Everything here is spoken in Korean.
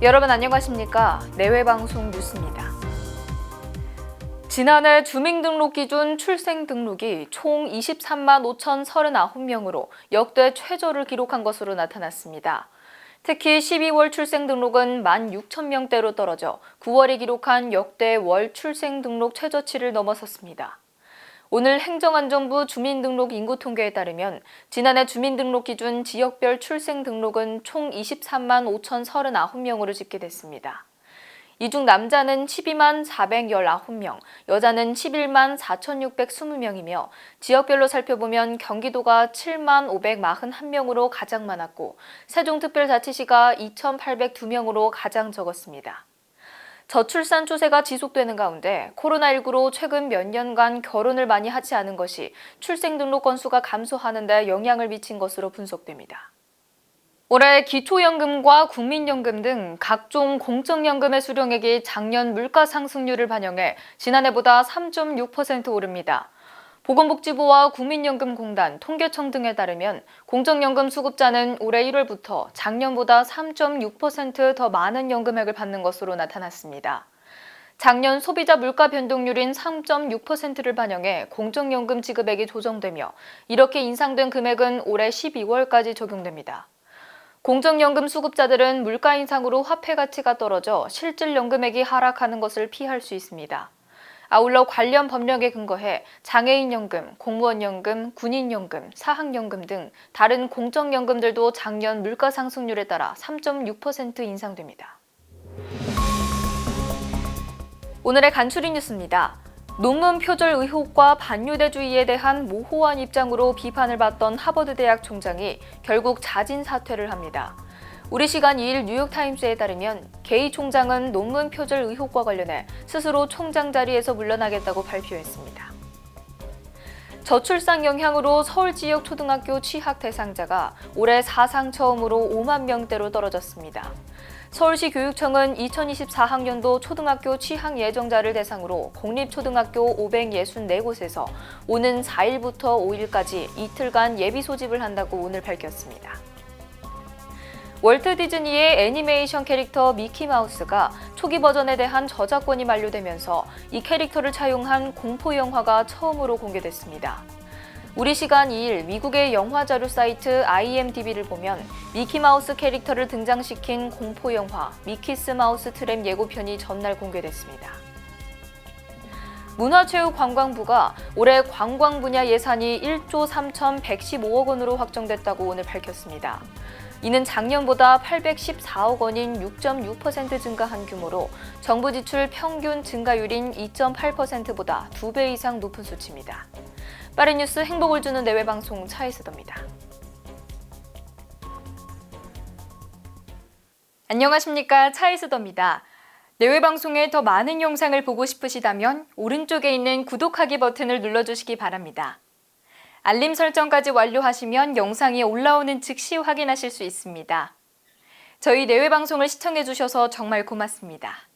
여러분 안녕하십니까? 내외방송 뉴스입니다. 지난해 주민등록 기준 출생 등록이 총 23만 5,039명으로 역대 최저를 기록한 것으로 나타났습니다. 특히 12월 출생 등록은 1만 6천 명대로 떨어져 9월에 기록한 역대 월 출생 등록 최저치를 넘어섰습니다. 오늘 행정안전부 주민등록 인구통계에 따르면 지난해 주민등록 기준 지역별 출생 등록은 총 23만 5,039명으로 집계됐습니다. 이 중 남자는 12만 419명, 여자는 11만 4,620명이며 지역별로 살펴보면 경기도가 7만 541명으로 가장 많았고 세종특별자치시가 2,802명으로 가장 적었습니다. 저출산 추세가 지속되는 가운데 코로나19로 최근 몇 년간 결혼을 많이 하지 않은 것이 출생 등록 건수가 감소하는 데 영향을 미친 것으로 분석됩니다. 올해 기초연금과 국민연금 등 각종 공적연금의 수령액이 작년 물가 상승률을 반영해 지난해보다 3.6% 오릅니다. 보건복지부와 국민연금공단, 통계청 등에 따르면 공적연금 수급자는 올해 1월부터 작년보다 3.6%더 많은 연금액을 받는 것으로 나타났습니다. 작년 소비자 물가 변동률인 3.6%를 반영해 공적연금 지급액이 조정되며 이렇게 인상된 금액은 올해 12월까지 적용됩니다. 공적연금 수급자들은 물가 인상으로 화폐 가치가 떨어져 실질 연금액이 하락하는 것을 피할 수 있습니다. 아울러 관련 법령에 근거해 장애인연금, 공무원연금, 군인연금, 사학연금 등 다른 공적연금들도 작년 물가 상승률에 따라 3.6% 인상됩니다. 오늘의 간추린 뉴스입니다. 논문 표절 의혹과 반유대주의에 대한 모호한 입장으로 비판을 받던 하버드 대학 총장이 결국 자진 사퇴를 합니다. 우리 시간 2일 뉴욕타임스에 따르면 게이 총장은 논문 표절 의혹과 관련해 스스로 총장 자리에서 물러나겠다고 발표했습니다. 저출산 영향으로 서울 지역 초등학교 취학 대상자가 올해 사상 처음으로 5만 명대로 떨어졌습니다. 서울시 교육청은 2024학년도 초등학교 취학 예정자를 대상으로 공립초등학교 564곳에서 오는 4일부터 5일까지 이틀간 예비 소집을 한다고 오늘 밝혔습니다. 월트 디즈니의 애니메이션 캐릭터 미키마우스가 초기 버전에 대한 저작권이 만료되면서 이 캐릭터를 차용한 공포 영화가 처음으로 공개됐습니다. 우리 시간 2일 미국의 영화 자료 사이트 IMDb를 보면 미키마우스 캐릭터를 등장시킨 공포 영화 미키스 마우스 트랩 예고편이 전날 공개됐습니다. 문화체육관광부가 올해 관광 분야 예산이 1조 3,115억 원으로 확정됐다고 오늘 밝혔습니다. 이는 작년보다 814억 원인 6.6% 증가한 규모로 정부 지출 평균 증가율인 2.8%보다 2배 이상 높은 수치입니다. 빠른 뉴스 행복을 주는 내외 방송 차이스더입니다. 안녕하십니까 차이스더입니다. 내외 방송에 더 많은 영상을 보고 싶으시다면 오른쪽에 있는 구독하기 버튼을 눌러주시기 바랍니다. 알림 설정까지 완료하시면 영상이 올라오는 즉시 확인하실 수 있습니다. 저희 내외 방송을 시청해 주셔서 정말 고맙습니다.